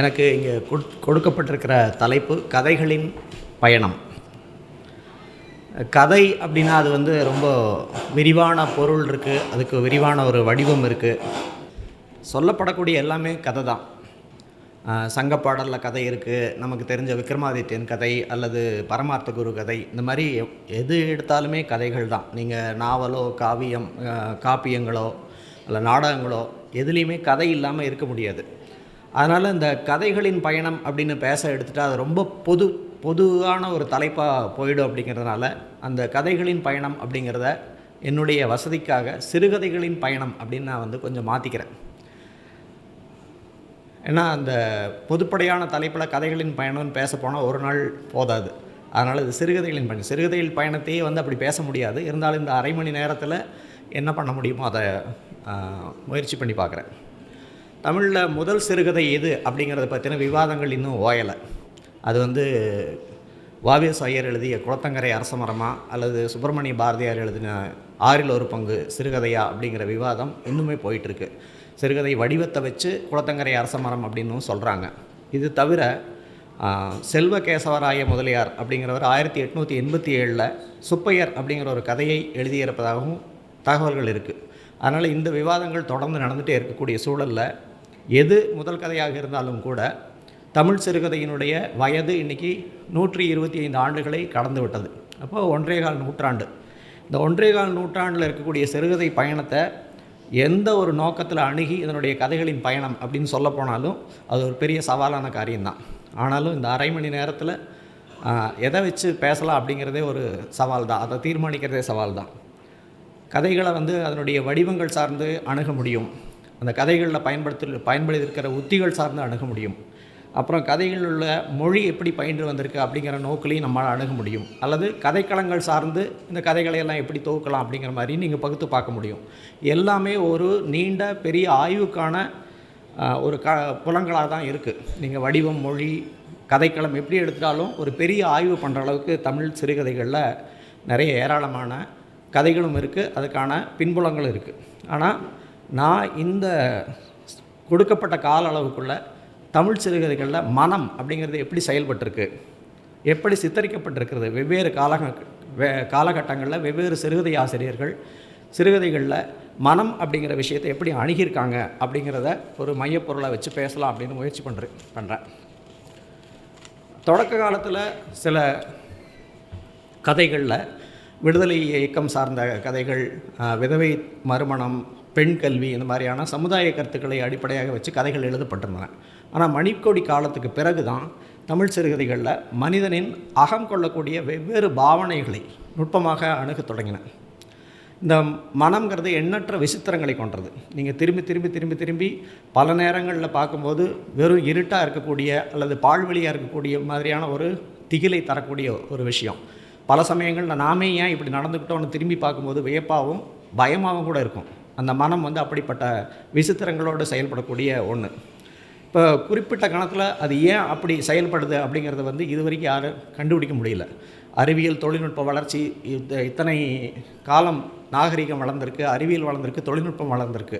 எனக்கு இங்கே கொடுக்கப்பட்டிருக்கிற தலைப்பு கதைகளின் பயணம். கதை அப்படின்னா அது வந்து ரொம்ப விரிவான பொருள் இருக்குது அதுக்கு விரிவான ஒரு வடிவம் இருக்குது சொல்லப்படக்கூடிய எல்லாமே கதை தான். சங்க பாடலில் கதை இருக்குது நமக்கு தெரிஞ்ச விக்ரமாதித்யன் கதை அல்லது பரமார்த்த குரு கதை. இந்த மாதிரி எது எடுத்தாலுமே கதைகள் தான். நீங்கள் நாவலோ காவியம் காப்பியங்களோ அல்ல நாடகங்களோ எதுலேயுமே கதை இல்லாமல் இருக்க முடியாது. அதனால் இந்த கதைகளின் பயணம் அப்படின்னு பேச எடுத்துகிட்டா அது ரொம்ப பொது பொதுவான ஒரு தலைப்பாக போயிடும் அப்படிங்கிறதுனால அந்த கதைகளின் பயணம் அப்படிங்கிறத என்னுடைய வசதிக்காக சிறுகதைகளின் பயணம் அப்படின்னு நான் வந்து கொஞ்சம் மாற்றிக்கிறேன் ஏன்னா அந்த பொதுப்படையான தலைப்பில் கதைகளின் பயணம்னு பேச போனால் ஒரு நாள் போதாது. அதனால் இது சிறுகதைகளின் பயணம். சிறுகதைகள் பயணத்தையே வந்து அப்படி பேச முடியாது. இருந்தாலும் இந்த அரை மணி நேரத்தில் என்ன பண்ண முடியுமோ அதை முயற்சி பண்ணி பார்க்குறேன் தமிழில் முதல் சிறுகதை எது அப்படிங்கிறத பற்றின விவாதங்கள் இன்னும் ஓயலை. அது வந்து வாவிஎஸ் ஐயர் எழுதிய குளத்தங்கரை அரசமரமா அல்லது சுப்பிரமணிய பாரதியார் எழுதின ஆறில் ஒரு பங்கு சிறுகதையா அப்படிங்கிற விவாதம் இன்னுமே போயிட்டுருக்கு. சிறுகதை வடிவத்தை வச்சு குளத்தங்கரை அரசமரம் அப்படின்னும் சொல்கிறாங்க இது தவிர செல்வ கேசவராய முதலியார் அப்படிங்கிறவர் ஆயிரத்தி எட்நூற்றி எண்பத்தி ஏழில் சுப்பையர் அப்படிங்கிற ஒரு கதையை எழுதியிருப்பதாகவும் தகவல்கள் இருக்குது அதனால் இந்த விவாதங்கள் தொடர்ந்து நடந்துகிட்டே இருக்கக்கூடிய சூழலில் எது முதல் கதையாக இருந்தாலும் கூட தமிழ் சிறுகதையினுடைய வயது இன்னைக்கு நூற்றி இருபத்தி ஐந்து ஆண்டுகளை கடந்து விட்டது. அப்போது ஒன்றே கால் நூற்றாண்டு. இந்த ஒன்றே கால் நூற்றாண்டில் இருக்கக்கூடிய சிறுகதை பயணத்தை எந்த ஒரு நோக்கத்தில் அணுகி இதனுடைய கதைகளின் பயணம் அப்படின்னு சொல்ல போனாலும் அது ஒரு பெரிய சவாலான காரியம்தான். ஆனாலும் இந்த அரை மணி நேரத்தில் எதை வச்சு பேசலாம் அப்படிங்கிறதே ஒரு சவால் தான் அதை தீர்மானிக்கிறதே சவால் தான் கதைகளை வந்து அதனுடைய வடிவங்கள் சார்ந்து அணுக முடியும். அந்த கதைகளில் பயன்படுத்த பயன்படுத்தியிருக்கிற உத்திகள் சார்ந்து அணுக முடியும். அப்புறம் கதைகளில் உள்ள மொழி எப்படி பயின்று வந்திருக்கு அப்படிங்கிற நோக்கிலையும் நம்மளால் அணுக முடியும். அல்லது கதைக்களங்கள் சார்ந்து இந்த கதைகளை எல்லாம் எப்படி தொகுக்கலாம் அப்படிங்கிற மாதிரி நீங்கள் பகுத்து பார்க்க முடியும். எல்லாமே ஒரு நீண்ட பெரிய ஆய்வுக்கான ஒரு க புலங்களாக தான் இருக்குது நீங்கள் வடிவம் மொழி கதைக்களம் எப்படி எடுத்தாலும் ஒரு பெரிய ஆய்வு பண்ணுற அளவுக்கு தமிழ் சிறுகதைகளில் நிறைய ஏராளமான கதைகளும் இருக்குது அதுக்கான பின்புலங்களும் இருக்குது ஆனால் நான் இந்த கொடுக்கப்பட்ட கால அளவுக்குள்ள தமிழ் சிறுகதைகளில் மனம் அப்படிங்கிறது எப்படி செயல்பட்டிருக்கு? எப்படி சித்தரிக்கப்பட்டிருக்கிறது? வெவ்வேறு கால வே காலகட்டங்களில் வெவ்வேறு சிறுகதை ஆசிரியர்கள் சிறுகதைகளில் மனம் அப்படிங்கிற விஷயத்தை எப்படி அணுகியிருக்காங்க அப்படிங்கிறத ஒரு மையப்பொருளை வச்சு பேசலாம் அப்படின்னு முயற்சி பண்ணுறேன் பண்ணுறேன் தொடக்க காலத்தில் சில கதைகளில் விடுதலை இயக்கம் சார்ந்த கதைகள் விதவை மறுமணம் பெண் கல்வி இந்த மாதிரியான சமுதாய கருத்துக்களை அடிப்படையாக வச்சு கதைகள் எழுதப்பட்டிருந்தன. ஆனால் மணிக்கொடி காலத்துக்கு பிறகு தான் தமிழ் சிறுகதைகளில் மனிதனின் அகம் கொள்ளக்கூடிய வெவ்வேறு பாவனைகளை நுட்பமாக அணுகத் தொடங்கின. இந்த மனம்ங்கிறது எண்ணற்ற விசித்திரங்களை கொண்டது. நீங்கள் திரும்பி திரும்பி திரும்பி திரும்பி பல நேரங்களில் பார்க்கும்போது வெறும் இருட்டாக இருக்கக்கூடிய அல்லது பால்வெளியாக இருக்கக்கூடிய மாதிரியான ஒரு திகிலை தரக்கூடிய ஒரு விஷயம். பல சமயங்களில் நாமே ஏன் இப்படி நடந்துக்கிட்டோம்னு திரும்பி பார்க்கும்போது வியப்பாகவும் பயமாகவும் கூட இருக்கும். அந்த மனம் வந்து அப்படிப்பட்ட விசித்திரங்களோடு செயல்படக்கூடிய ஒன்று இப்போ குறிப்பிட்ட கணத்தில் அது ஏன் அப்படி செயல்படுது அப்படிங்கிறத வந்து இது வரைக்கும் யாரும் கண்டுபிடிக்க முடியல. அறிவியல் தொழில்நுட்ப வளர்ச்சி இத்தனை காலம் நாகரிகம் வளர்ந்திருக்கு அறிவியல் வளர்ந்திருக்கு தொழில்நுட்பம் வளர்ந்திருக்கு.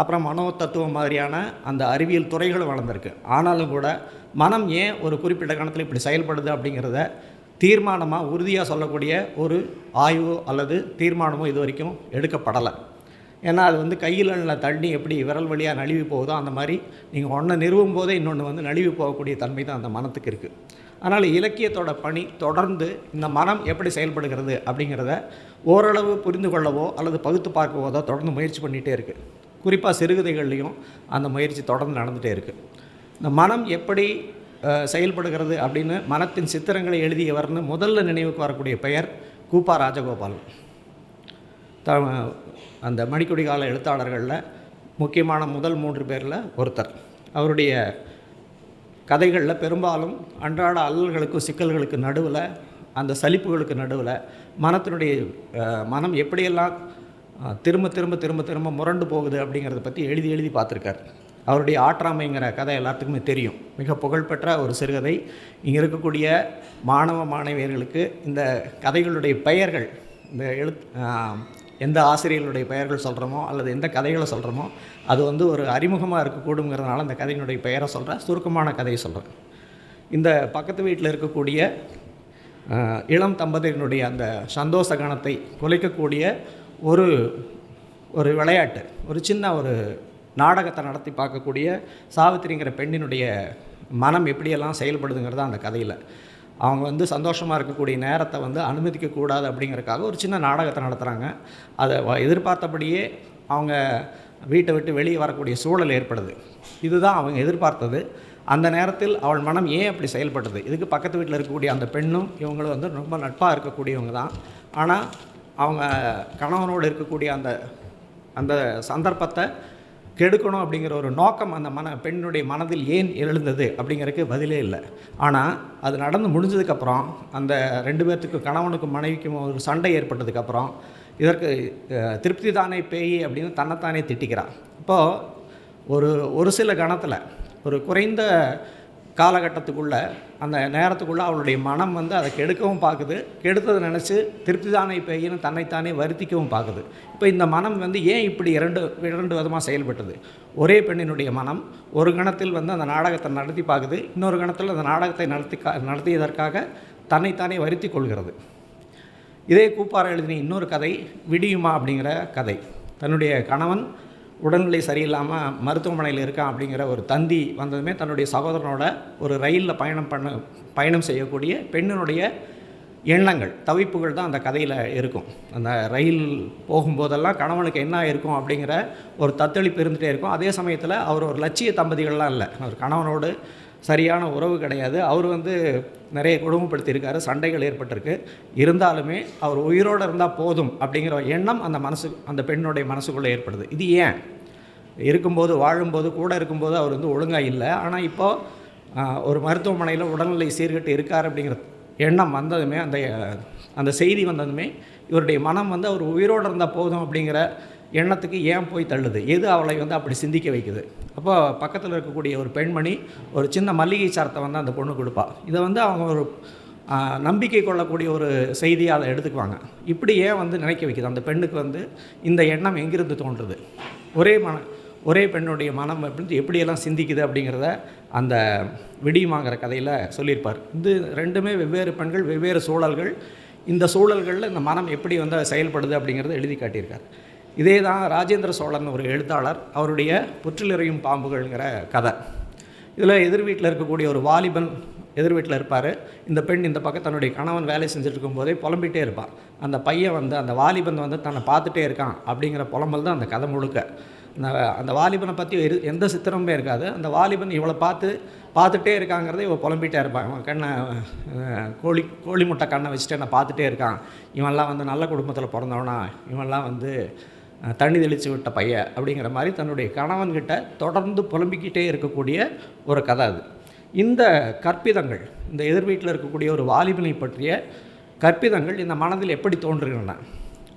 அப்புறம் மனோ தத்துவம் மாதிரியான அந்த அறிவியல் துறைகளும் வளர்ந்துருக்கு. ஆனாலும் கூட மனம் ஏன் ஒரு குறிப்பிட்ட கணத்தில் இப்படி செயல்படுது அப்படிங்கிறத தீர்மானமாக உறுதியாக சொல்லக்கூடிய ஒரு ஆய்வோ அல்லது தீர்மானமோ இது வரைக்கும் எடுக்கப்படலை. ஏன்னா அது வந்து கையில் உள்ள தண்ணி எப்படி விரல் வழியாக நழுவி போகுதோ அந்த மாதிரி நீங்கள் ஒன்றை நிறுவும் போதே இன்னொன்று வந்து நழுவி போகக்கூடிய தன்மை தான் அந்த மனத்துக்கு இருக்குது அதனால் இலக்கியத்தோட பணி தொடர்ந்து இந்த மனம் எப்படி செயல்படுகிறது அப்படிங்கிறத ஓரளவு புரிந்து கொள்ளவோ அல்லது பகுத்து பார்க்கவோ தான் தொடர்ந்து முயற்சி பண்ணிகிட்டே இருக்குது குறிப்பாக சிறுகதைகள்லேயும் அந்த முயற்சி தொடர்ந்து நடந்துகிட்டே இருக்குது இந்த மனம் எப்படி செயல்படுகிறது அப்படின்னு மனத்தின் சித்திரங்களை எழுதியவர்னு முதல்ல நினைவுக்கு வரக்கூடிய பெயர் கூப்பா ராஜகோபாலன் த அந்த மணிக்கொடி கால எழுத்தாளர்களில் முக்கியமான முதல் மூன்று பேரில் ஒருத்தர். அவருடைய கதைகளில் பெரும்பாலும் அன்றாட அல்லல்களுக்கும் சிக்கல்களுக்கு நடுவில் அந்த சலிப்புகளுக்கு நடுவில் மனத்தினுடைய மனம் எப்படியெல்லாம் திரும்ப திரும்ப திரும்ப திரும்ப முரண்டு போகுது அப்படிங்கிறத பற்றி எழுதி எழுதி பார்த்துருக்கார். அவருடைய ஆற்றாமைங்கிற கதை எல்லாத்துக்குமே தெரியும். மிக புகழ்பெற்ற ஒரு சிறுகதை. இங்கே இருக்கக்கூடிய மாணவ மாணவியர்களுக்கு இந்த கதைகளுடைய பெயர்கள் இந்த எழுத் எந்த ஆசிரியர்களுடைய பெயர்கள் சொல்கிறோமோ அல்லது எந்த கதைகளை சொல்கிறோமோ அது வந்து ஒரு அறிமுகமாக இருக்கக்கூடுங்கிறதுனால அந்த கதையினுடைய பெயரை சொல்கிறேன் சுருக்கமான கதையை சொல்கிறேன் இந்த பக்கத்து வீட்டில் இருக்கக்கூடிய இளம் தம்பதியினுடைய அந்த சந்தோஷ கணத்தை குலைக்கக்கூடிய ஒரு ஒரு விளையாட்டு ஒரு சின்ன ஒரு நாடகத்தை நடத்தி பார்க்கக்கூடிய சாவித்திரிங்கிற பெண்ணினுடைய மனம் எப்படியெல்லாம் செயல்படுதுங்கிறது அந்த கதையில். அவங்க வந்து சந்தோஷமாக இருக்கக்கூடிய நேரத்தை வந்து அனுமதிக்கக்கூடாது அப்படிங்கிறதுக்காக ஒரு சின்ன நாடகத்தை நடத்துகிறாங்க அதை வ- எதிர்பார்த்தபடியே அவங்க வீட்டை விட்டு வெளியே வரக்கூடிய சூழல் ஏற்படுது. இதுதான் அவங்க எதிர்பார்த்தது. அந்த நேரத்தில் அவள் மனம் ஏன் அப்படி செயல்பட்டது? இதுக்கு பக்கத்து வீட்டில் இருக்கக்கூடிய அந்த பெண்ணும் இவங்களும் வந்து ரொம்ப நட்பாக இருக்கக்கூடியவங்க தான். ஆனால் அவங்க கணவனோடு இருக்கக்கூடிய அந்த அந்த சந்தர்ப்பத்தை கெடுக்கணும் அப்படிங்கிற ஒரு நோக்கம் அந்த மன பெண்ணுடைய மனதில் ஏன் எழுந்தது அப்படிங்கிறதுக்கு பதிலே இல்லை. ஆனால் அது நடந்து முடிஞ்சதுக்கப்புறம் அந்த ரெண்டு பேர்த்துக்கும் கணவனுக்கும் மனைவிக்கும் ஒரு சண்டை ஏற்பட்டதுக்கப்புறம் இதற்கு திருப்தி தானே பேய் அப்படின்னு தன்னைத்தானே திட்டிக்கிறான் இப்போது ஒரு ஒரு சில கணத்தில் ஒரு குறைந்த காலகட்டத்துக்குள்ள அந்த நேரத்துக்குள்ளே அவளுடைய மனம் வந்து அதை கெடுக்கவும் பார்க்குது கெடுத்ததை நினச்சி திருப்தி தானே பேயின்னு தன்னைத்தானே வருத்திக்கவும் பார்க்குது இப்போ இந்த மனம் வந்து ஏன் இப்படி இரண்டு இரண்டு விதமாக செயல்பட்டது? ஒரே பெண்ணினுடைய மனம் ஒரு கணத்தில் வந்து அந்த நாடகத்தை நடத்தி பார்க்குது இன்னொரு கணத்தில் அந்த நாடகத்தை நடத்தி நடத்தியதற்காக தன்னைத்தானே வருத்தி கொள்கிறது. இதே கூப்பாறை எழுதின இன்னொரு கதை விடியுமா அப்படிங்கிற கதை. தன்னுடைய கணவன் உடல்நிலை சரியில்லாமல் மருத்துவமனையில் இருக்கான் அப்படிங்கிற ஒரு தந்தி வந்ததுமே தன்னுடைய சகோதரனோட ஒரு ரயிலில் பயணம் பண்ண பயணம் செய்யக்கூடிய பெண்ணினுடைய எண்ணங்கள் தவிப்புகள் தான் அந்த கதையில் இருக்கும். அந்த ரயில் போகும்போதெல்லாம் கணவனுக்கு என்ன இருக்கும் அப்படிங்கிற ஒரு தத்தளிப்பு இருந்துகிட்டே இருக்கும். அதே சமயத்தில் அவர் ஒரு லட்சிய தம்பதிகள்லாம் இல்லை. அவர் கணவனோடு சரியான உறவு கிடையாது. அவர் வந்து நிறைய குடும்பப்படுத்தியிருக்காரு சண்டைகள் ஏற்பட்டிருக்கு. இருந்தாலுமே அவர் உயிரோடு இருந்தால் போதும் அப்படிங்கிற எண்ணம் அந்த மனசு அந்த பெண்ணுடைய மனசுக்குள்ளே ஏற்படுது. இது ஏன்? இருக்கும்போது வாழும்போது கூட இருக்கும்போது அவர் வந்து ஒழுங்காக இல்லை. ஆனால் இப்போது ஒரு மருத்துவமனையில் உடல்நிலை சீர்கட்டு இருக்கார் அப்படிங்கிற எண்ணம் வந்ததுமே அந்த அந்த செய்தி வந்ததுமே இவருடைய மனம் வந்து அவர் உயிரோடு இருந்தால் போதும் அப்படிங்கிற எண்ணத்துக்கு ஏன் போய் தள்ளுது? எது அவளை வந்து அப்படி சிந்திக்க வைக்குது? அப்போ பக்கத்தில் இருக்கக்கூடிய ஒரு பெண்மணி ஒரு சின்ன மல்லிகை சாரத்தை வந்து அந்த பொண்ணு கொடுப்பா. இதை வந்து அவங்க ஒரு நம்பிக்கை கொள்ளக்கூடிய ஒரு செய்தியை அதை எடுத்துக்குவாங்க. இப்படி ஏன் வந்து நினைக்க வைக்குது? அந்த பெண்ணுக்கு வந்து இந்த எண்ணம் எங்கிருந்து தோன்றுது? ஒரே மன ஒரே பெண்ணுடைய மனம் அப்படின்னு எப்படியெல்லாம் சிந்திக்குது அப்படிங்கிறத அந்த விடியுமாங்கிற கதையில் சொல்லியிருப்பார். இது ரெண்டுமே வெவ்வேறு பெண்கள் வெவ்வேறு சூழல்கள். இந்த சூழல்களில் இந்த மனம் எப்படி வந்து செயல்படுது அப்படிங்கிறத எழுதி காட்டியிருக்கார். இதே தான் ராஜேந்திர சோழன் ஒரு எழுத்தாளர். அவருடைய புற்றிலிறையும் பாம்புகள்ங்கிற கதை. இதில் எதிர் வீட்டில் இருக்கக்கூடிய ஒரு வாலிபன் எதிர் வீட்டில் இருப்பார். இந்த பெண் இந்த பக்கம் தன்னுடைய கணவன் வேலை செஞ்சுட்டு இருக்கும்போதே புலம்பிகிட்டே இருப்பான் அந்த பையன் வந்து அந்த வாலிபன் வந்து தன்னை பார்த்துட்டே இருக்கான் அப்படிங்கிற புலம்பல் தான் அந்த கதை முழுக்க. அந்த அந்த வாலிபனை பற்றி எரு- எந்த சித்திரமுமே இருக்காது. அந்த வாலிபன் இவளை பார்த்து பார்த்துட்டே இருக்காங்கிறத இவள் புலம்பிகிட்டே இருப்பான் இவன் கண்ணை கோழி கோழி முட்டை கண்ணை வச்சுட்டு என்னை பார்த்துட்டே இருக்கான். இவன்லாம் வந்து நல்ல குடும்பத்தில் பிறந்தவனா. இவன்லாம் வந்து தண்ணி தெளித்து விட்ட பையன் அப்படிங்கிற மாதிரி தன்னுடைய கணவன்கிட்ட தொடர்ந்து புலம்பிக்கிட்டே இருக்கக்கூடிய ஒரு கதை அது. இந்த கற்பிதங்கள் இந்த எதிர் வீட்டில் இருக்கக்கூடிய ஒரு வாலிபனை பற்றிய கற்பிதங்கள் இந்த மனதில் எப்படி தோன்றுகின்றன?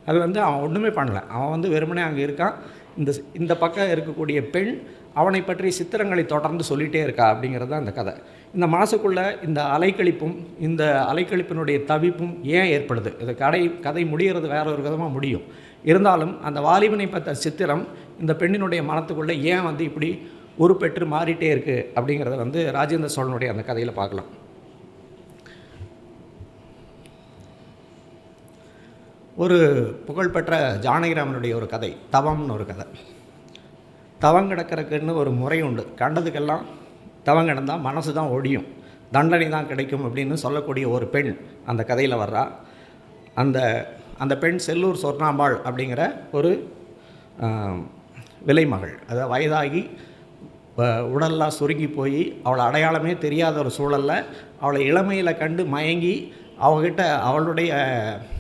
அது வந்து அவன் ஒன்றுமே பண்ணல. அவன் வந்து வெறுமனே அங்கே இருக்கான். இந்த இந்த பக்கம் இருக்கக்கூடிய பெண் அவனை பற்றி சித்திரங்களை தொடர்ந்து சொல்லிகிட்டே இருக்கா அப்படிங்கிறது தான் அந்த கதை. இந்த மனசுக்குள்ளே இந்த அலைக்கழிப்பும் இந்த அலைக்கழிப்பினுடைய தவிப்பும் ஏன் ஏற்படுது? இது கடை கதை முடிகிறது வேற ஒரு விதமாக முடியும். இருந்தாலும் அந்த வாலிபனை பற்ற சித்திரம் இந்த பெண்ணினுடைய மனத்துக்குள்ளே ஏன் வந்து இப்படி உருப்பெற்று மாறிட்டே இருக்குது அப்படிங்கிறத வந்து ராஜேந்திர சோழனுடைய அந்த கதையில் பார்க்கலாம். ஒரு புகழ்பெற்ற ஜானகிராமனுடைய ஒரு கதை தவம்னு ஒரு கதை. தவங்க கிடக்கிறதுக்குன்னு ஒரு முறை உண்டு. கண்டதுக்கெல்லாம் தவங்கிடந்தால் மனசு தான் ஒடியும். தண்டனை தான் கிடைக்கும் அப்படின்னு சொல்லக்கூடிய ஒரு பெண் அந்த கதையில் வர்றா. அந்த அந்த பெண் செல்லூர் சொர்ணாம்பாள் அப்படிங்கிற ஒரு விலைமகள் அதாவது வயதாகி உடல்லாம் சுருங்கி போய் அவளை அடையாளமே தெரியாத ஒரு சூழலில் அவளை இளமையில் கண்டு மயங்கி அவகிட்ட அவளுடைய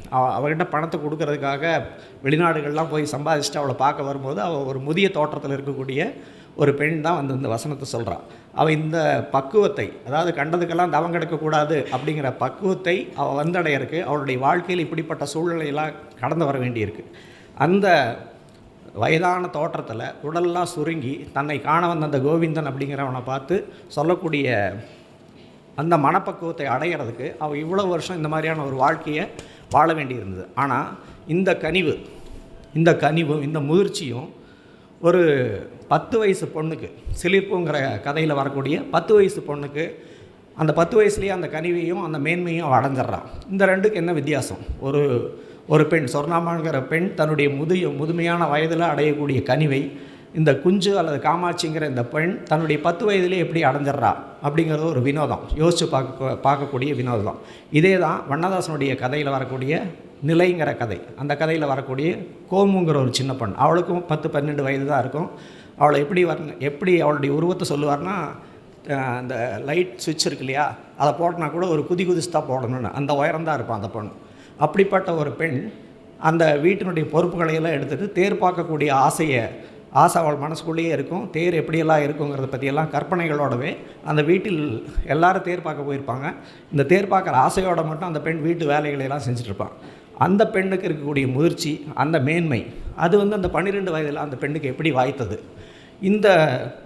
அவ- அவகிட்ட பணத்தை கொடுக்கறதுக்காக வெளிநாடுகள்லாம் போய் சம்பாதிச்சுட்டு அவளை பார்க்க வரும்போது அவள் ஒரு முதிய தோற்றத்தில் இருக்கக்கூடிய ஒரு பெண் தான் வந்து இந்த வசனத்தை சொல்கிறாள் அவள் இந்த பக்குவத்தை அதாவது கண்டதுக்கெல்லாம் தவம் கிடக்கக்கூடாது அப்படிங்கிற பக்குவத்தை அவள் வந்தடையறக்கு அவளுடைய வாழ்க்கையில் இப்படிப்பட்ட சூழ்நிலையெல்லாம் கடந்து வர வேண்டியிருக்கு. அந்த வயதான தோற்றத்தில் உடலெல்லாம் சுருங்கி தன்னை காண வந்த அந்த கோவிந்தன் அப்படிங்கிறவனை பார்த்து சொல்லக்கூடிய அந்த மனப்பக்குவத்தை அடையிறதுக்கு அவள் இவ்வளோ வருஷம் இந்த மாதிரியான ஒரு வாழ்க்கையை வாழ வேண்டியிருந்தது. ஆனால் இந்த கனிவு இந்த கனிவும் இந்த முதிர்ச்சியும் ஒரு பத்து வயசு பொண்ணுக்கு சிலிர்ப்புங்கிற கதையில் வரக்கூடிய பத்து வயசு பொண்ணுக்கு அந்த பத்து வயசுலேயே அந்த கனிவையும் அந்த மேன்மையும் அடைஞ்சிட்றான் இந்த ரெண்டுக்கு என்ன வித்தியாசம்? ஒரு ஒரு பெண் சொர்ணாமாங்கிற பெண் தன்னுடைய முதிய முதுமையான வயதில் அடையக்கூடிய கனிவை இந்த குஞ்சு அல்லது காமாட்சிங்கிற இந்த பெண் தன்னுடைய பத்து வயதிலே எப்படி அடைஞ்சிட்றா அப்படிங்கிறது ஒரு வினோதம். யோசித்து பார்க்க பார்க்கக்கூடிய வினோதம். இதே தான் வண்ணதாசனுடைய கதையில் வரக்கூடிய நிலைங்கிற கதை. அந்த கதையில் வரக்கூடிய கோமுங்கிற ஒரு சின்ன பெண். அவளுக்கும் பத்து பன்னெண்டு வயது தான் இருக்கும். அவளை எப்படி வர எப்படி அவளுடைய உருவத்தை சொல்லுவார்னா அந்த லைட் சுவிட்ச் இருக்கு இல்லையா? அதை போட்டனா கூட ஒரு குதி குதிச்சு தான் போடணும்னு. அந்த உயரம் தான் இருப்பான் அந்த பெண். அப்படிப்பட்ட ஒரு பெண் அந்த வீட்டினுடைய பொறுப்புகளையெல்லாம் எடுத்துகிட்டு தேர் பார்க்கக்கூடிய ஆசையை ஆசை அவள் மனசுக்குள்ளேயே இருக்கும் தேர் எப்படியெல்லாம் இருக்குங்கிறத பற்றியெல்லாம் கற்பனைகளோடவே அந்த வீட்டில் எல்லாரும் தேர் பார்க்க போயிருப்பாங்க. இந்த தேர் பார்க்குற ஆசையோட மட்டும் அந்த பெண் வீட்டு வேலைகளை எல்லாம் இருப்பான் அந்த பெண்ணுக்கு இருக்கக்கூடிய முதிர்ச்சி அந்த மேன்மை அது வந்து அந்த பன்னிரெண்டு வயதில் அந்த பெண்ணுக்கு எப்படி வாய்த்தது? இந்த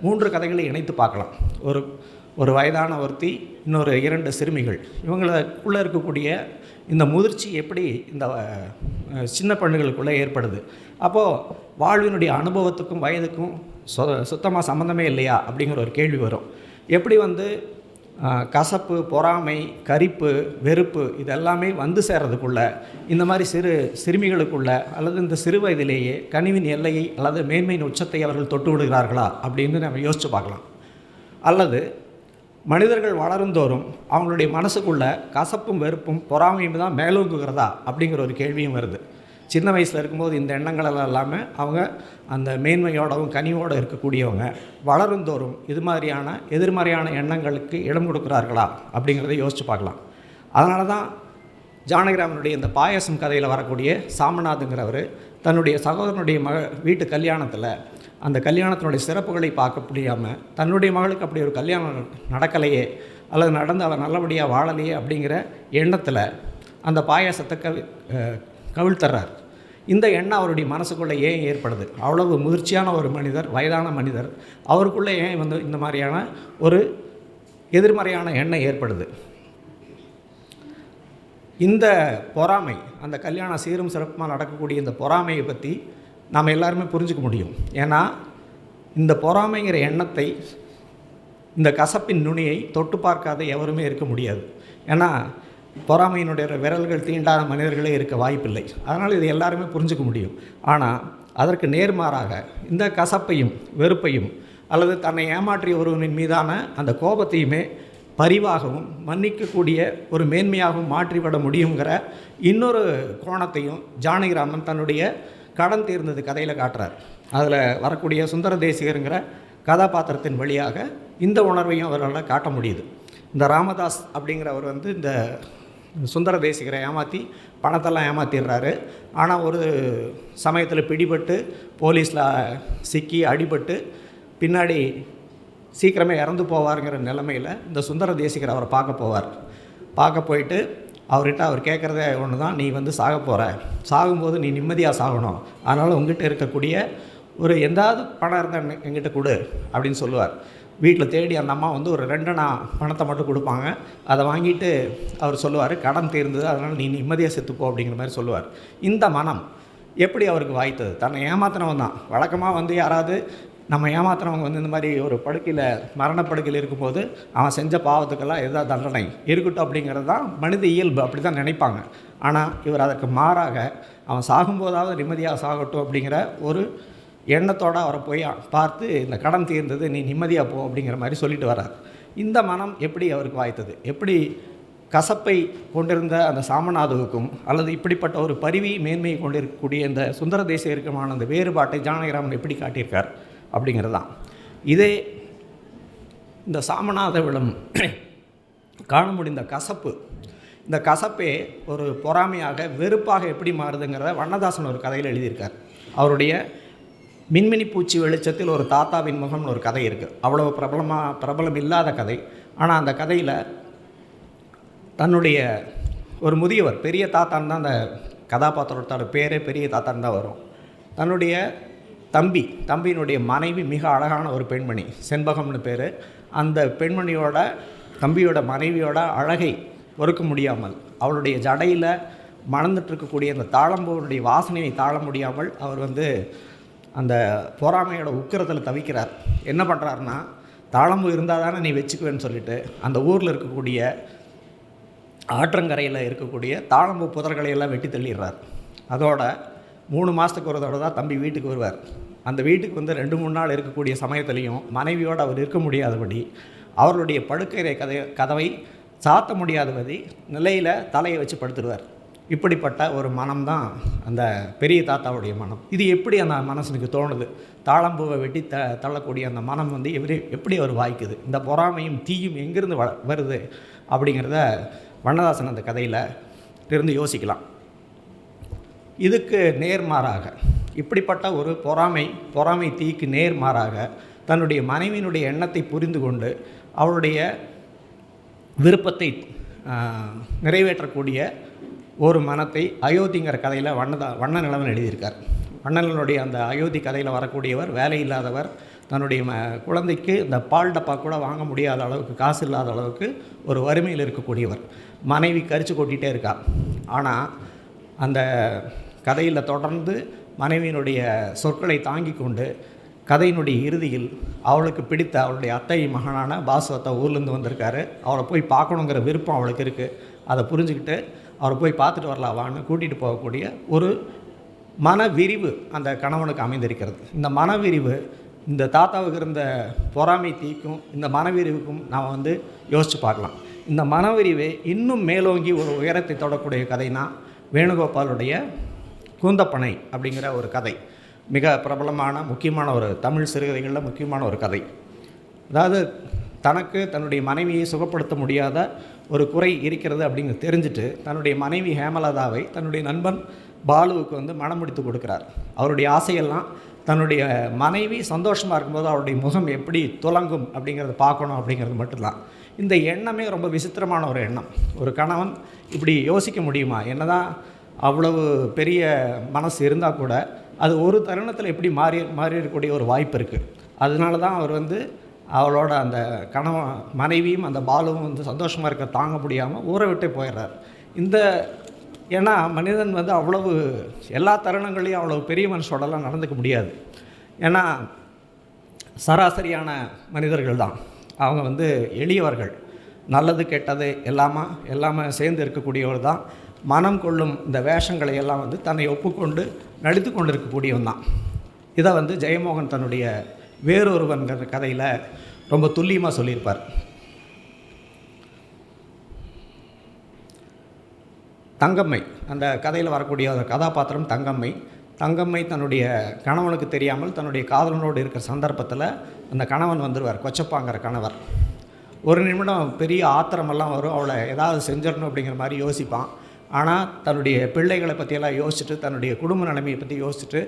மூன்று கதைகளை இணைத்து பார்க்கலாம். ஒரு ஒரு வயதான ஒருத்தி இன்னொரு இரண்டு சிறுமிகள். இவங்களுக்குள்ளே இருக்கக்கூடிய இந்த முதிர்ச்சி எப்படி இந்த சின்ன பெண்ணுகளுக்குள்ளே ஏற்படுது? அப்போது வாழ்வினுடைய அனுபவத்துக்கும் வயதுக்கும் சொ சுத்தமாக சம்மந்தமே இல்லையா? அப்படிங்கிற ஒரு கேள்வி வரும். எப்படி வந்து கசப்பு பொறாமை கரிப்பு வெறுப்பு இதெல்லாமே வந்து சேர்றதுக்குள்ள இந்த மாதிரி சிறு சிறுமிகளுக்குள்ள அல்லது இந்த சிறு வயதிலேயே கனிவின் எல்லையை அல்லது மேன்மையின் உச்சத்தை அவர்கள் தொட்டு விடுகிறார்களா? அப்படின்னு நம்ம யோசித்து பார்க்கலாம். அல்லது மனிதர்கள் வளருந்தோறும் அவங்களுடைய மனசுக்குள்ள கசப்பும் வெறுப்பும் பொறாமையும் தான் மேலோங்குகிறதா அப்படிங்கிற ஒரு கேள்வியும் வருது. சின்ன வயசில் இருக்கும்போது இந்த எண்ணங்களெல்லாம் இல்லாமல் அவங்க அந்த மேன்மையோடவும் கனிவோடு இருக்கக்கூடியவங்க வளருந்தோறும் இது மாதிரியான எதிர்மறையான எண்ணங்களுக்கு இடம் கொடுக்குறார்களா அப்படிங்கிறத யோசித்து பார்க்கலாம். அதனால தான் ஜானகிராமனுடைய இந்த பாயாசம் கதையில் வரக்கூடிய சாமநாதுங்கிறவர் தன்னுடைய சகோதரனுடைய மக வீட்டு கல்யாணத்தில் அந்த கல்யாணத்தினுடைய சிறப்புகளை பார்க்க முடியாமல் தன்னுடைய மகளுக்கு அப்படி ஒரு கல்யாணம் நடக்கலையே அல்லது நடந்து அவர் நல்லபடியாக வாழலையே அப்படிங்கிற எண்ணத்தில் அந்த பாயாசத்தை கவி கவிழ்த்தர்றார். இந்த எண்ணம் அவருடைய மனசுக்குள்ளே ஏன் ஏற்படுது? அவ்வளவு முதிர்ச்சியான ஒரு மனிதர் வயதான மனிதர். அவருக்குள்ளே ஏன் வந்து இந்த மாதிரியான ஒரு எதிர்மறையான எண்ணம் ஏற்படுது? இந்த பொறாமை அந்த கல்யாணம் சீரும் சிறப்புமாக நடக்கக்கூடிய இந்த பொறாமையை பற்றி நாம் எல்லாருமே புரிஞ்சுக்க முடியும். ஏன்னா இந்த பொறாமைங்கிற எண்ணத்தை இந்த கசப்பின் நுனியை தொட்டு பார்க்காத எவருமே இருக்க முடியாது. ஏன்னா பொறாமையினுடைய விரல்கள் தீண்டாத மனிதர்களே இருக்க வாய்ப்பில்லை. அதனால் இது எல்லாருமே புரிஞ்சுக்க முடியும். ஆனால் அதற்கு நேர்மாறாக இந்த கசப்பையும் வெறுப்பையும் அல்லது தன்னை ஏமாற்றிய ஒருவனின் மீதான அந்த கோபத்தையுமே பரிவாகவும் மன்னிக்கக்கூடிய ஒரு மேன்மையாகவும் மாற்றிவிட முடியுங்கிற இன்னொரு கோணத்தையும் ஜானகிராமன் தன்னுடைய கடன் தீர்ந்தது கதையில் காட்டுறார். அதில் வரக்கூடிய சுந்தர தேசிகருங்கிற கதாபாத்திரத்தின் வழியாக இந்த உணர்வையும் அவரால் காட்ட முடியுது. இந்த ராமதாஸ் அப்படிங்கிறவர் வந்து இந்த சுந்தர தேசிகரை ஏமாற்றி பணத்தெல்லாம் ஏமாத்திடுறாரு. ஆனால் ஒரு சமயத்தில் பிடிபட்டு போலீஸில் சிக்கி அடிபட்டு பின்னாடி சீக்கிரமே இறந்து போவாருங்கிற நிலமையில் இந்த சுந்தர தேசிகர் அவரை பார்க்க போவார். பார்க்க போயிட்டு அவர்கிட்ட அவர் கேட்குறதே ஒன்று தான் நீ வந்து சாக போகிற சாகும்போது நீ நிம்மதியாக சாகணும். அதனால் உங்ககிட்ட இருக்கக்கூடிய ஒரு எந்தாவது பணம் இருந்தால் எங்கிட்ட கொடு அப்படின்னு சொல்லுவார். வீட்டில் தேடி அந்த அம்மா வந்து ஒரு ரெண்டனா பணத்தை மட்டும் கொடுப்பாங்க. அதை வாங்கிட்டு அவர் சொல்லுவார் கடன் தீர்ந்தது அதனால் நீ நிம்மதியாக செத்துப்போ அப்படிங்கிற மாதிரி சொல்லுவார். இந்த மனம் எப்படி அவருக்கு வாய்த்தது? தன்னை ஏமாத்தினவன் தான் வழக்கமாக வந்து யாராவது நம்ம ஏமாத்துறவங்க வந்து இந்த மாதிரி ஒரு படுக்கையில் மரணப்படுக்கையில் இருக்கும்போது அவன் செஞ்ச பாவத்துக்கெல்லாம் எதாவது தண்டனை இருக்கட்டும் அப்படிங்கிறது தான் மனித இயல்பு அப்படி தான் நினைப்பாங்க. ஆனால் இவர் அதற்கு மாறாக அவன் சாகும்போதாவது நிம்மதியாக சாகட்டும் அப்படிங்கிற ஒரு எண்ணத்தோடு அவரை போய் பார்த்து இந்த கடன் தீர்ந்தது நீ நிம்மதியாக போ அப்படிங்கிற மாதிரி சொல்லிட்டு வர்றார். இந்த மனம் எப்படி அவருக்கு வாய்த்தது? எப்படி கசப்பை கொண்டிருந்த அந்த சாமநாதுவுக்கும் அல்லது இப்படிப்பட்ட ஒரு பருவி மேன்மையை கொண்டிருக்கக்கூடிய இந்த சுந்தர தேசியருக்குமான அந்த வேறுபாட்டை ஜானகிராமன் எப்படி காட்டியிருக்கார்? அப்படிங்கிறது தான் இதே இந்த சாமநாத விளம் காண முடிந்த கசப்பு. இந்த கசப்பே ஒரு பொறாமையாக வெறுப்பாக எப்படி மாறுதுங்கிறத வண்ணதாசன் ஒரு கதையில் எழுதியிருக்கார். அவருடைய மின்மினி பூச்சி வெளிச்சத்தில் ஒரு தாத்தாவின் முகம்னு ஒரு கதை இருக்குது அவ்வளோ பிரபலமாக பிரபலம் இல்லாத கதை. ஆனால் அந்த கதையில் தன்னுடைய ஒரு முதியவர் பெரிய தாத்தான் தான் அந்த கதாபாத்திரத்தோட பேரே பெரிய தாத்தான் தான் வரும். தன்னுடைய தம்பி தம்பியினுடைய மனைவி மிக அழகான ஒரு பெண்மணி செண்பகம்னு பேர். அந்த பெண்மணியோட தம்பியோட மனைவியோட அழகை பொறுக்க முடியாமல் அவளுடைய ஜடையில் மணந்துட்டுருக்கக்கூடிய அந்த தாழம்பூனுடைய வாசனையை தாழ முடியாமல் அவர் வந்து அந்த பொறாமையோட உக்கிரத்தில் தவிக்கிறார். என்ன பண்ணுறாருன்னா தாழம்பூ இருந்தால் தானே நீ வச்சுக்குவேன்னு சொல்லிட்டு அந்த ஊரில் இருக்கக்கூடிய ஆற்றங்கரையில் இருக்கக்கூடிய தாழம்பூ புதர்களை எல்லாம் வெட்டி தள்ளிடுறார். அதோட மூணு மாதத்துக்கு ஒரு தடவை தான் தம்பி வீட்டுக்கு வருவார். அந்த வீட்டுக்கு வந்து ரெண்டு மூணு நாள் இருக்கக்கூடிய சமயத்துலேயும் மனைவியோடு அவர் இருக்க முடியாதபடி அவருடைய படுக்கறை கதை கதவை சாத்த முடியாதபடி நிலையில் தலையை வச்சு படுத்துடுவார் இப்படிப்பட்ட ஒரு மனம் தான் அந்த பெரிய தாத்தாவுடைய மனம். இது எப்படி அந்த மனசனுக்கு தோணுது? தாளம்பூவை வெட்டி த தள்ளக்கூடிய அந்த மனம் வந்து எப்படி எப்படி அவர் வாய்க்குது? இந்த பொறாமையும் தீயும் எங்கேருந்து வ வருது? அப்படிங்கிறத வண்ணதாசன் அந்த கதையில் இருந்து யோசிக்கலாம். இதுக்கு நேர்மாறாக இப்படிப்பட்ட ஒரு பொறாமை பொறாமை தீக்கு நேர்மாறாக தன்னுடைய மனைவியினுடைய எண்ணத்தை புரிந்து கொண்டு அவளுடைய விருப்பத்தை நிறைவேற்றக்கூடிய ஒரு மனத்தை அயோத்திங்கிற கதையில் வண்ணதா வண்ண நிலவன் எழுதியிருக்கார். வண்ணனிலனுடைய அந்த அயோத்தி கதையில் வரக்கூடியவர் வேலை இல்லாதவர் தன்னுடைய ம குழந்தைக்கு இந்த பால் டப்பா கூட வாங்க முடியாத அளவுக்கு காசு இல்லாத அளவுக்கு ஒரு வறுமையில் இருக்கக்கூடியவர். மனைவி கரிச்சு கொட்டிகிட்டே இருக்கா. ஆனால் அந்த கதையில் தொடர்ந்து மனைவியினுடைய சொற்களை தாங்கி கொண்டு கதையினுடைய இறுதியில் அவளுக்கு பிடித்த அவளுடைய அத்தை மகனான பாசுவத்தை ஊர்லேருந்து வந்திருக்காரு. அவளை போய் பார்க்கணுங்கிற விருப்பம் அவளுக்கு இருக்குது அதை புரிஞ்சுக்கிட்டு அவரை போய் பார்த்துட்டு வரலாவான்னு கூட்டிகிட்டு போகக்கூடிய ஒரு மன விரிவு அந்த கணவனுக்கு அமைந்திருக்கிறது. இந்த மனவிரிவு இந்த தாத்தாவுக்கு இருந்த பொறாமை தீக்கும் இந்த மனவிரிவுக்கும் நாம் வந்து யோசித்து பார்க்கலாம். இந்த மனவிரிவை இன்னும் மேலோங்கி ஒரு உயரத்தை தொடக்கூடிய கதைனா வேணுகோபாலுடைய கூந்தப்பனை அப்படிங்கிற ஒரு கதை. மிக பிரபலமான முக்கியமான ஒரு தமிழ் சிறுகதைகளில் முக்கியமான ஒரு கதை. அதாவது தனக்கு தன்னுடைய மனைவியை சுகப்படுத்த முடியாத ஒரு குறை இருக்கிறது அப்படிங்கிறது தெரிஞ்சுட்டு தன்னுடைய மனைவி ஹேமலதாவை தன்னுடைய நண்பன் பாலுவுக்கு வந்து மனம் முடித்து கொடுக்குறார். அவருடைய ஆசையெல்லாம் தன்னுடைய மனைவி சந்தோஷமாக இருக்கும்போது அவருடைய முகம் எப்படி துலங்கும் அப்படிங்கிறத பார்க்கணும் அப்படிங்கிறது மட்டும்தான். இந்த எண்ணமே ரொம்ப விசித்திரமான ஒரு எண்ணம். ஒரு கணவன் இப்படி யோசிக்க முடியுமா? என்னதான் அவ்வளவு பெரிய மனசு இருந்தால் கூட அது ஒரு தருணத்தில் எப்படி மாறி மாறி இருக்கக்கூடிய ஒரு வாய்ப்பு இருக்குது அதனால தான் அவர் வந்து அவளோட அந்த கணவன் மனைவியும் அந்த பாலும் வந்து சந்தோஷமாக இருக்க தாங்க முடியாமல் ஊரை விட்டே போயிடுறார். இந்த ஏன்னா மனிதன் வந்து அவ்வளவு எல்லா தருணங்களையும் அவ்வளவு பெரிய மனுஷோடலாம் நடந்துக்க முடியாது. ஏன்னா சராசரியான மனிதர்கள் தான். அவங்க வந்து எளியவர்கள். நல்லது கெட்டது எல்லாமா எல்லாமே சேர்ந்து இருக்கக்கூடியவர் தான். மனம் கொள்ளும் இந்த வேஷங்களை எல்லாம் வந்து தன்னை ஒப்புக்கொண்டு நடித்து கொண்டிருக்கக்கூடியவன் தான். இதை வந்து ஜெயமோகன் தன்னுடைய வேறொருவன்கிற கதையில் ரொம்ப துல்லியமாக சொல்லியிருப்பார். தங்கம்மை அந்த கதையில் வரக்கூடிய கதாபாத்திரம் தங்கம்மை தங்கம்மை தன்னுடைய கணவனுக்கு தெரியாமல் தன்னுடைய காதலனோடு இருக்கிற சந்தர்ப்பத்தில் அந்த கணவன் வந்துடுவார் கொச்சப்பாங்கிற கணவர். ஒரு நிமிடம் பெரிய ஆத்திரமெல்லாம் வரும் அவளை ஏதாவது செஞ்சிடணும் அப்படிங்கிற மாதிரி யோசிப்பான். ஆனால் தன்னுடைய பிள்ளைகளை பற்றியெல்லாம் யோசிச்சுட்டு தன்னுடைய குடும்ப நிலைமையை பற்றி யோசிச்சுட்டு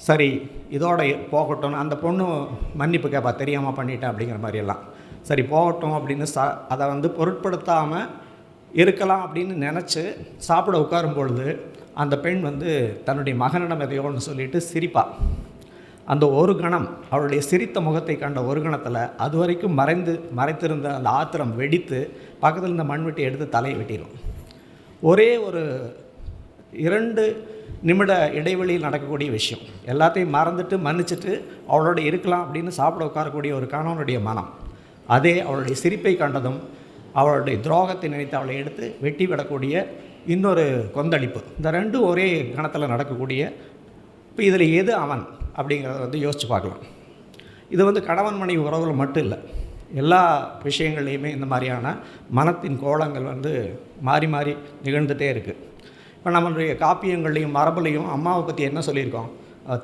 சரி இதோட போகட்டும் அந்த பொண்ணு மன்னிப்பு கேட்பா தெரியாமல் பண்ணிட்டேன் அப்படிங்கிற மாதிரியெல்லாம் சரி போகட்டும் அப்படின்னு சா அதை வந்து பொருட்படுத்தாமல் இருக்கலாம் அப்படின்னு நினச்சி சாப்பிட உட்காரும் பொழுது அந்த பெண் வந்து தன்னுடைய மகனிடம் எதையோன்னு சொல்லிட்டு சிரிப்பாள் அந்த ஒரு கணம் அவளுடைய சிரித்த முகத்தை கண்ட ஒரு கணத்தில் அது வரைக்கும் மறைந்து மறைத்திருந்த அந்த ஆத்திரம் வெடித்து பக்கத்தில் இருந்த மண்வெட்டி எடுத்து தலையை வெட்டிடும் ஒரே ஒரு இரண்டு நிமிட இடைவெளியில் நடக்கக்கூடிய விஷயம். எல்லாத்தையும் மறந்துட்டு மன்னிச்சிட்டு அவளோட இருக்கலாம் அப்படின்னு சாப்பிட உட்காரக்கூடிய ஒரு கணவனுடைய மனம். அதே அவளுடைய சிரிப்பை கண்டதும் அவளுடைய துரோகத்தை நினைத்து அவளை எடுத்து வெட்டி விடக்கூடிய இன்னொரு கொந்தளிப்பு. இந்த ரெண்டும் ஒரே கணத்தில் நடக்கக்கூடிய இப்போ இதில் எது அவன் அப்படிங்கிறத வந்து யோசித்து பார்க்கலாம். இது வந்து கணவன் மனைவி உறவுகள் மட்டும் இல்லை. எல்லா விஷயங்கள்லையுமே இந்த மாதிரியான மனத்தின் கோலங்கள் வந்து மாறி மாறி நிகழ்ந்துகிட்டே இருக்குது இப்போ நம்மளுடைய காப்பியங்கள்லையும் மரபுலையும் அம்மாவை பற்றி என்ன சொல்லியிருக்கோம்?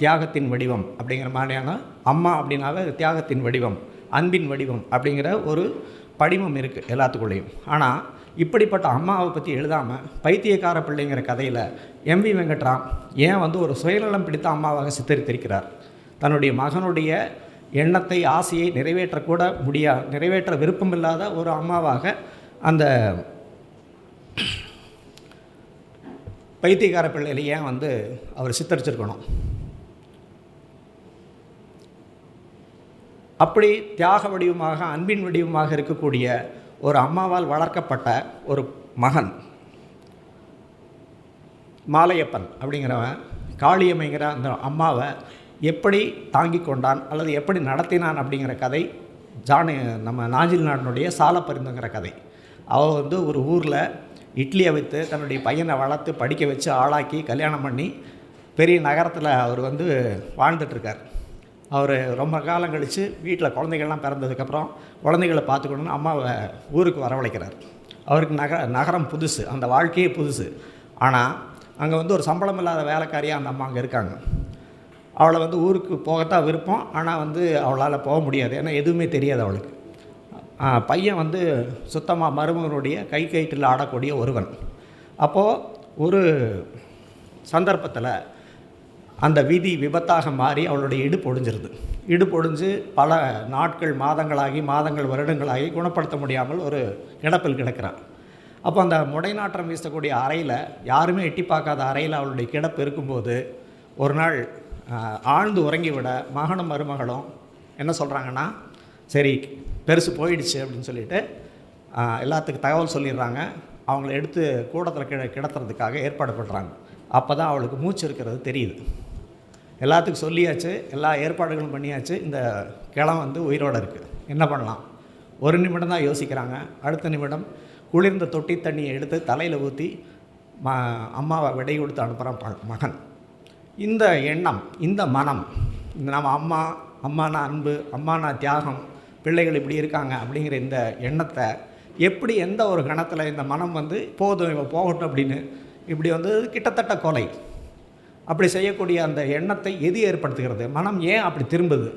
தியாகத்தின் வடிவம் அப்படிங்கிற மாதிரியான அம்மா அப்படின்னாவே அது தியாகத்தின் வடிவம் அன்பின் வடிவம் அப்படிங்கிற ஒரு படிமம் இருக்குது எல்லாத்துக்குள்ளேயும். ஆனால் இப்படிப்பட்ட அம்மாவை பற்றி எழுதாமல் பைத்தியக்கார பிள்ளைங்கிற கதையில் எம் வி வெங்கட்ராம் ஏன் வந்து ஒரு சுயநலம் பிடித்த அம்மாவாக சித்தரித்திருக்கிறார்? தன்னுடைய மகனுடைய எண்ணத்தை ஆசையை நிறைவேற்றக்கூட முடியா நிறைவேற்ற விருப்பமில்லாத ஒரு அம்மாவாக அந்த பைத்தியக்கார பிள்ளையில ஏன் வந்து அவர் சித்தரிச்சிருக்கணும்? அப்படி தியாக வடிவமாக அன்பின் வடிவமாக இருக்கக்கூடிய ஒரு அம்மாவால் வளர்க்கப்பட்ட ஒரு மகன் மாலையப்பன் அப்படிங்கிறவன் காளியம்மைங்கிற அந்த அம்மாவை எப்படி தாங்கி கொண்டான் அல்லது எப்படி நடத்தினான் அப்படிங்கிற கதை ஜானு நம்ம நாஞ்சில் நாடனுடைய சாலப்பரிந்துங்கிற கதை. அவள் வந்து ஒரு ஊரில் இட்லியை விற்று தன்னுடைய பையனை வளர்த்து படிக்க வச்சு ஆளாக்கி கல்யாணம் பண்ணி பெரிய நகரத்தில் அவர் வந்து வாழ்ந்துட்டுருக்கார். அவர் ரொம்ப காலம் கழித்து வீட்டில் குழந்தைகள்லாம் பிறந்ததுக்கப்புறம் குழந்தைகளை பார்த்துக்கணுன்னு அம்மாவை ஊருக்கு வரவழைக்கிறார். அவருக்கு நக நகரம் புதுசு அந்த வாழ்க்கையே புதுசு. ஆனால் அங்கே வந்து ஒரு சம்பளம் இல்லாத வேலைக்காரியாக அந்த அம்மா அங்கே இருக்காங்க. அவளை வந்து ஊருக்கு போகத்தான் விருப்பம் ஆனால் வந்து அவளால் போக முடியாது. ஏன்னா எதுவுமே தெரியாது அவளுக்கு. பையன் வந்து சுத்தமாக மருமகனுடைய கை கயிற்றில் ஆடக்கூடிய ஒருவன். அப்போது ஒரு சந்தர்ப்பத்தில் அந்த விதி விபத்தாக மாறி அவளுடைய இடுப்பு ஒடிஞ்சிருது. இடுப்பு ஒடிஞ்சு பல நாட்கள் மாதங்களாகி மாதங்கள் வருடங்களாகி குணப்படுத்த முடியாமல் ஒரு கிடப்பில் கிடக்கிறான். அப்போ அந்த முடைநாற்றம் வீசக்கூடிய அறையில் யாருமே எட்டி பார்க்காத அறையில் அவளுடைய கிடப்பு இருக்கும்போது ஒரு நாள் ஆழ்ந்து உறங்கிவிட மகனும் மருமகளும் என்ன சொல்கிறாங்கன்னா சரி பெருசு போயிடுச்சு அப்படின்னு சொல்லிட்டு எல்லாத்துக்கும் தகவல் சொல்லிடுறாங்க. அவங்கள எடுத்து கூடத்தில் கிட கிடத்துறதுக்காக ஏற்பாடு பண்ணுறாங்க அப்போ தான் அவளுக்கு மூச்சு இருக்கிறது தெரியுது. எல்லாத்துக்கும் சொல்லியாச்சு எல்லா ஏற்பாடுகளும் பண்ணியாச்சு. இந்த கிளம் வந்து உயிரோடு இருக்குது என்ன பண்ணலாம்? ஒரு நிமிடம் தான் யோசிக்கிறாங்க. அடுத்த நிமிடம் குளிர்ந்த தொட்டி தண்ணியை எடுத்து தலையில் ஊற்றி ம அம்மாவை விடை கொடுத்து அனுப்புகிறான் மகன். இந்த எண்ணம் இந்த மனம் இந்த நம்ம அம்மா அம்மானா அன்பு அம்மானா தியாகம் பிள்ளைகள் இப்படி இருக்காங்க அப்படிங்கிற இந்த எண்ணத்தை எப்படி எந்த ஒரு கணத்தில் இந்த மனம் வந்து போதும் இவன் போகட்டும் அப்படின்னு இப்படி வந்து கிட்டத்தட்ட கொலை. அப்படி செய்யக்கூடிய அந்த எண்ணத்தை எது ஏற்படுத்துகிறது? மனம் ஏன் அப்படி திரும்புது?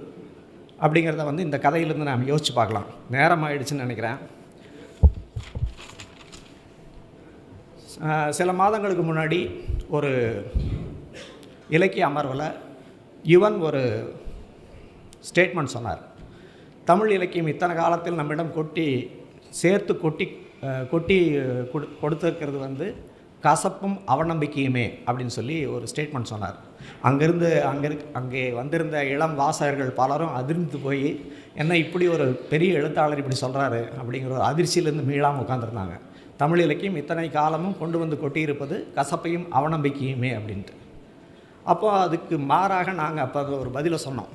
அப்படிங்கிறத வந்து இந்த கதையிலேருந்து நாம் யோசித்து பார்க்கலாம். நேரம் ஆயிடுச்சுன்னு நினைக்கிறேன். சில மாதங்களுக்கு முன்னாடி ஒரு இலக்கிய அமர்வில் யுவன் ஒரு ஸ்டேட்மெண்ட் சொன்னார். தமிழ் இலக்கியம் இத்தனை காலத்தில் நம்மிடம் கொட்டி சேர்த்து கொட்டி கொட்டி கொடு கொடுத்துருக்கிறது வந்து கசப்பும் அவநம்பிக்கையுமே அப்படின்னு சொல்லி ஒரு ஸ்டேட்மெண்ட் சொன்னார். அங்கேருந்து அங்கே அங்கே வந்திருந்த இளம் வாசகர்கள் பலரும் அதிர்ந்து போய் என்ன இப்படி ஒரு பெரிய எழுத்தாளர் இப்படி சொல்கிறாரு அப்படிங்கிற ஒரு அதிர்ச்சியிலேருந்து மீளாமல் உட்காந்துருந்தாங்க தமிழ் இலக்கியம் இத்தனை காலமும் கொண்டு வந்து கொட்டியிருப்பது கசப்பையும் அவநம்பிக்கையுமே அப்படின்ட்டு. அப்போ அதுக்கு மாறாக நாங்கள் அப்போ ஒரு பதிலை சொன்னோம்.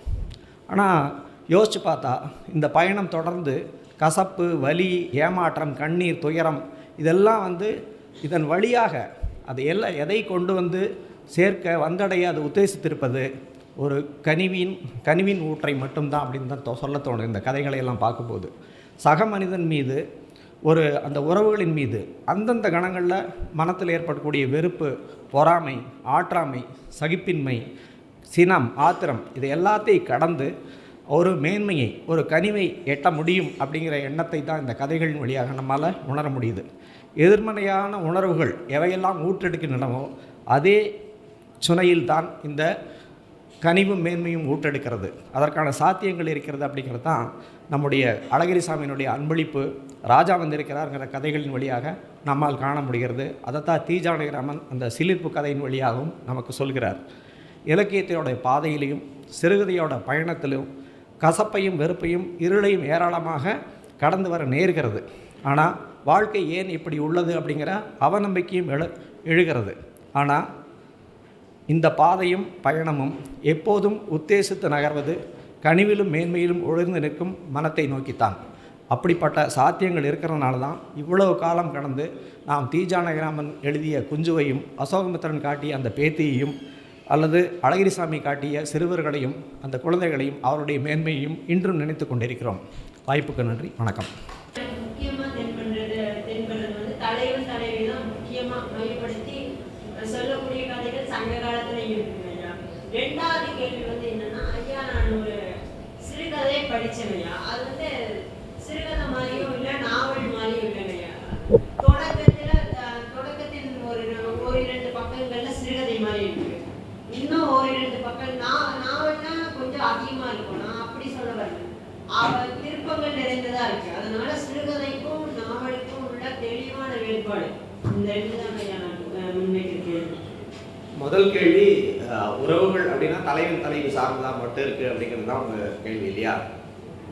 ஆனால் யோசித்து பார்த்தா இந்த பயணம் தொடர்ந்து கசப்பு வலி ஏமாற்றம் கண்ணீர் துயரம் இதெல்லாம் வந்து இதன் வழியாக அது எல்லாம் எதை கொண்டு வந்து சேர்க்க வந்தடைய அது உத்தேசித்திருப்பது ஒரு கனிவின் கனிவின் ஊற்றை மட்டும்தான் அப்படின்னு தான் சொல்ல தோணுது இந்த கதைகளை எல்லாம் பார்க்கும்போது. சக மனிதன் மீது ஒரு அந்த உறவுகளின் மீது அந்தந்த கணங்களில் மனத்தில் ஏற்படக்கூடிய வெறுப்பு பொறாமை ஆற்றாமை சகிப்பின்மை சினம் ஆத்திரம் இது எல்லாத்தையும் கடந்து ஒரு மேன்மையை ஒரு கனிவை எட்ட முடியும் அப்படிங்கிற எண்ணத்தை தான் இந்த கதைகளின் வழியாக நம்மால் உணர முடியுது. எதிர்மறையான உணர்வுகள் எவையெல்லாம் ஊற்றெடுக்கின்றனவோ அதே சுனையில் தான் இந்த கனிவும் மேன்மையும் ஊட்டெடுக்கிறது. அதற்கான சாத்தியங்கள் இருக்கிறது அப்படிங்கிறது தான் நம்முடைய அழகிரி சாமியினுடைய அன்பளிப்பு ராஜா வந்திருக்கிறார்ங்கிற கதைகளின் வழியாக நம்மால் காண முடிகிறது. அதைத்தான் தீஜானகிராமன் அந்த சிலிர்ப்பு கதையின் வழியாகவும் நமக்கு சொல்கிறார். இலக்கியத்தினுடைய பாதையிலையும் சிறுகதையோட பயணத்திலும் கசப்பையும் வெறுப்பையும் இருளையும் ஏராளமாக கடந்து வர நேர்கிறது. ஆனால் வாழ்க்கை ஏன் இப்படி உள்ளது அப்படிங்கிற அவநம்பிக்கையும் எழு எழுகிறது. ஆனால் இந்த பாதையும் பயணமும் எப்போதும் உத்தேசித்து நகர்வது கனிவிலும் மேன்மையிலும் ஒழுங்கு நிற்கும் மனத்தை நோக்கித்தான். அப்படிப்பட்ட சாத்தியங்கள் இருக்கிறதுனால தான் இவ்வளவு காலம் கடந்து நாம் தீஜானகிராமன் எழுதிய குஞ்சுவையும் அசோகமித்திரன் காட்டிய அந்த பேத்தியையும் அல்லது அழகிரிசாமி காட்டிய சிறுவர்களையும் அந்த குழந்தைகளையும் அவருடைய மேன்மையையும் இன்றும் நினைத்து கொண்டிருக்கிறோம். வாய்ப்புக்கு நன்றி. வணக்கம். சொல்லக்கூடிய கதைகள் சங்க காலத்துல இருக்குங்க ரெண்டாவது கேள்வி வந்து என்னன்னா ஐயா நான் ஒரு சிறுகதையை படிச்சேன் ஐயா அது வந்து சிறுகதை மாதிரியும் இல்லை நாவல் மாதிரியும் இல்லைங்க ஐயா தொடக்கத்துல அஹ், தொடக்கத்தின் ஒரு ஒரு இரண்டு பக்கங்கள்ல சிறுகதை மாதிரி இருக்கு. இன்னும் ஒரு இரண்டு பக்கம் நா- நாவல்னா கொஞ்சம் அதிகமா இருக்கும். நான் அப்படி சொல்ல வரல. அவ திருப்பங்கள் நிறைந்ததா இருக்கு. அதனால சிறுகதைக்கும் நாவலுக்கும் உள்ள தெளிவான வேறுபாடு இந்த ரெண்டு தான் ஐயா அஹ், முன்வைக்கிற முதல் கேள்வி அஹ், உறவுகள் அப்படின்னா தலைவன் தலைவி சார்ந்ததாக மட்டும் இருக்கு அப்படிங்கிறது தான் உங்கள் கேள்வி இல்லையா?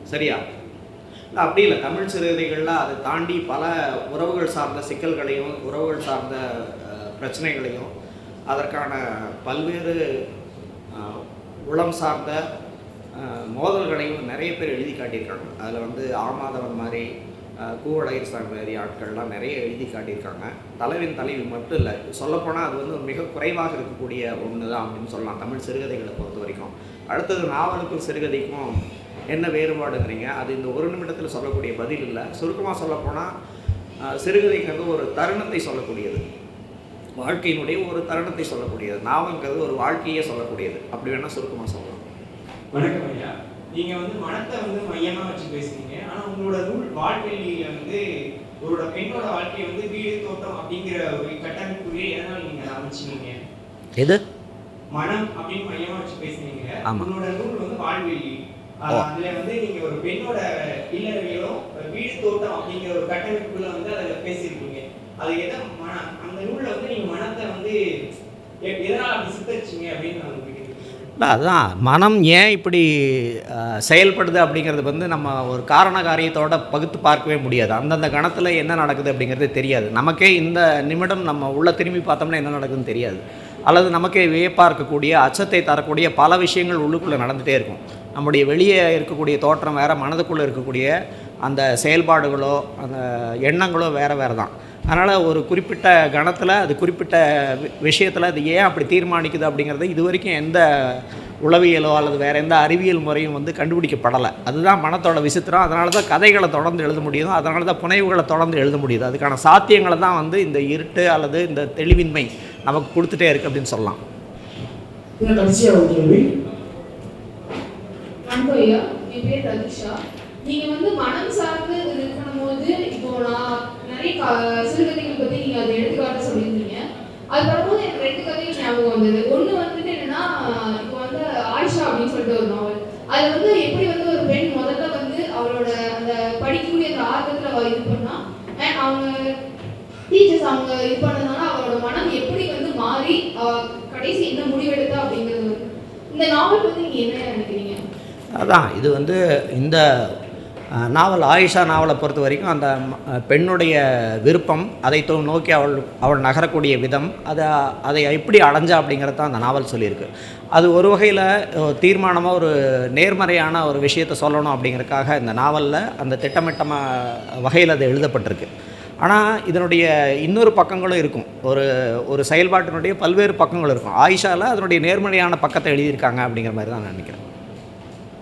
சரியா? அப்படி இல்லை தமிழ் சிறுகதைகளில் அதை தாண்டி பல உறவுகள் சார்ந்த சிக்கல்களையும் உறவுகள் சார்ந்த பிரச்சனைகளையும் அதற்கான பல்வேறு உளம் சார்ந்த மோதல்களையும் நிறைய பேர் எழுதி காட்டியிருக்காங்க. அதில் வந்து ஆமாதவன் மாதிரி ஆஹ், கூவடையர்சான் மாதிரி ஆட்கள்லாம் நிறைய எழுதி காட்டியிருக்காங்க. தலைவன் தலைவி மட்டும் இல்லை சொல்லப்போனால் அது வந்து மிக குறைவாக இருக்கக்கூடிய ஒன்று தான் அப்படின்னு சொல்லலாம் தமிழ் சிறுகதைகளை பொறுத்த வரைக்கும். அடுத்தது நாவலுக்கும் சிறுகதைக்கும் என்ன வேறுபாடுங்கிறீங்க? அது இந்த ஒரு நிமிடத்தில் சொல்லக்கூடிய பதில் இல்லை. சுருக்கமாக சொல்லப்போனால் சிறுகதைங்கிறது ஒரு தருணத்தை சொல்லக்கூடியது. வாழ்க்கையினுடைய ஒரு தருணத்தை சொல்லக்கூடியது. நாவல்ங்கிறது ஒரு வாழ்க்கையே சொல்லக்கூடியது. அப்படி வேணால் சுருக்கமாக சொல்லலாம். வணக்கம் ஐயா. நீங்க வந்து மனத்தை வந்து மையமா வச்சு பேசுறீங்க ஆனா உங்களோட நூல் வாழ்க்கையில வந்து ஒரு பெண்ணோட வாழ்க்கையை வந்து வீடு தோட்டம் அப்படிங்கிற ஒரு கட்டமைப்புலயே எதனால நீங்க அதை அமைச்சீங்க? எது? மனம் அப்படின்னு மையமா வச்சு பேசுனீங்க. உங்களோட நூல் வந்து வாழ்வெளி. அதுல வந்து நீங்க ஒரு பெண்ணோட இல்லறவியலும் வீடு தோட்டம் அப்படிங்கிற ஒரு கட்டமைப்புக்குள்ள வந்து அதுல பேசியிருக்கீங்க. அது எதை மன அந்த நூல்ல வந்து நீங்க மனத்தை வந்து எ- எதனால அப்படி சித்தரிச்சிங்க அப்படின்னு நான் இல்லை அதுதான். மனம் ஏன் இப்படி செயல்படுது அப்படிங்கிறது வந்து நம்ம ஒரு காரண காரியத்தோட பகுத்து பார்க்கவே முடியாது. அந்தந்த கணத்தில் என்ன நடக்குது அப்படிங்கிறது தெரியாது. நமக்கே இந்த நிமிடம் நம்ம உள்ளே திரும்பி பார்த்தோம்னா என்ன நடக்குதுன்னு தெரியாது. அல்லது நமக்கே வியப்பாக இருக்கக்கூடிய அச்சத்தை தரக்கூடிய பல விஷயங்கள் உள்ளுக்குள்ளே நடந்துகிட்டே இருக்கும். நம்முடைய வெளியே இருக்கக்கூடிய தோற்றம் வேறு மனதுக்குள்ளே இருக்கக்கூடிய அந்த செயல்பாடுகளோ அந்த எண்ணங்களோ வேறு வேறு தான். அதனால் ஒரு குறிப்பிட்ட கணத்தில் அது குறிப்பிட்ட விஷயத்தில் அது ஏன் அப்படி தீர்மானிக்குது அப்படிங்கிறது இது வரைக்கும் எந்த உளவியலோ அல்லது வேறு எந்த அறிவியல் முறையும் வந்து கண்டுபிடிக்கப்படலை. அதுதான் மனத்தோட விசித்திரம். அதனால தான் கதைகளை தொடர்ந்து எழுத முடியும் அதனால தான் புனைவுகளை தொடர்ந்து எழுத முடியுது. அதுக்கான சாத்தியங்களை தான் வந்து இந்த இருட்டு அல்லது இந்த தெளிவின்மை நமக்கு கொடுத்துட்டே இருக்குது அப்படின்னு சொல்லலாம் இன்னும் கடைசியா ஒரு கேள்வி வணக்கம் ஐயா என் பேர் ரதிஷா. நீங்க வந்து மனம் சார்ந்து இது பண்ணும்போது இப்போ நான் நிறைய க- சிறுகதைகள் பத்தி நீங்க அதை எடுத்துக்காட்ட சொல்லியிருந்தீங்க. அது வரும்போது எனக்கு ரெண்டு கதைகள் ஞாபகம் வந்தது. ஒண்ணு வந்துட்டு என்னன்னா இப்போ வந்து ஆயிஷா அப்படின்னு சொல்லிட்டு ஒரு நாவல். அது வந்து எப்படி வந்து ஒரு பெண் முதல்ல வந்து அவளோட அந்த படிக்கக்கூடிய அந்த ஆர்வத்துல அவ இது பண்ணா அவங்க டீச்சர்ஸ் அவங்க இது பண்ணதுனால அவளோட மனம் எப்படி வந்து மாறி கடைசி என்ன முடிவெடுத்தா அப்படிங்கிறது வந்து. இந்த நாவல் பற்றி நீங்க என்ன நினைக்கிறீங்க? அதான் இது வந்து இந்த நாவல் ஆயிஷா நாவலை பொறுத்த வரைக்கும் அந்த பெண்ணுடைய விருப்பம் அதை தொ- நோக்கி அவள் அவள் நகரக்கூடிய விதம் அதை அதை எப்படி அடைஞ்சா அப்படிங்கிறது தான் அந்த நாவல் சொல்லியிருக்கு. அது ஒரு வகையில் தீர்மானமாக ஒரு நேர்மறையான ஒரு விஷயத்தை சொல்லணும் அப்படிங்கிறதுக்காக இந்த நாவலில் அந்த திட்டமிட்டமாக வகையில் அது எழுதப்பட்டிருக்கு. ஆனால் இதனுடைய இன்னொரு பக்கங்களும் இருக்கும். ஒரு ஒரு செயல்பாட்டினுடைய பல்வேறு பக்கங்கள் இருக்கும். ஆயிஷாவில் அதனுடைய நேர்மறையான பக்கத்தை எழுதியிருக்காங்க அப்படிங்கிற மாதிரி தான் நான் நினைக்கிறேன்.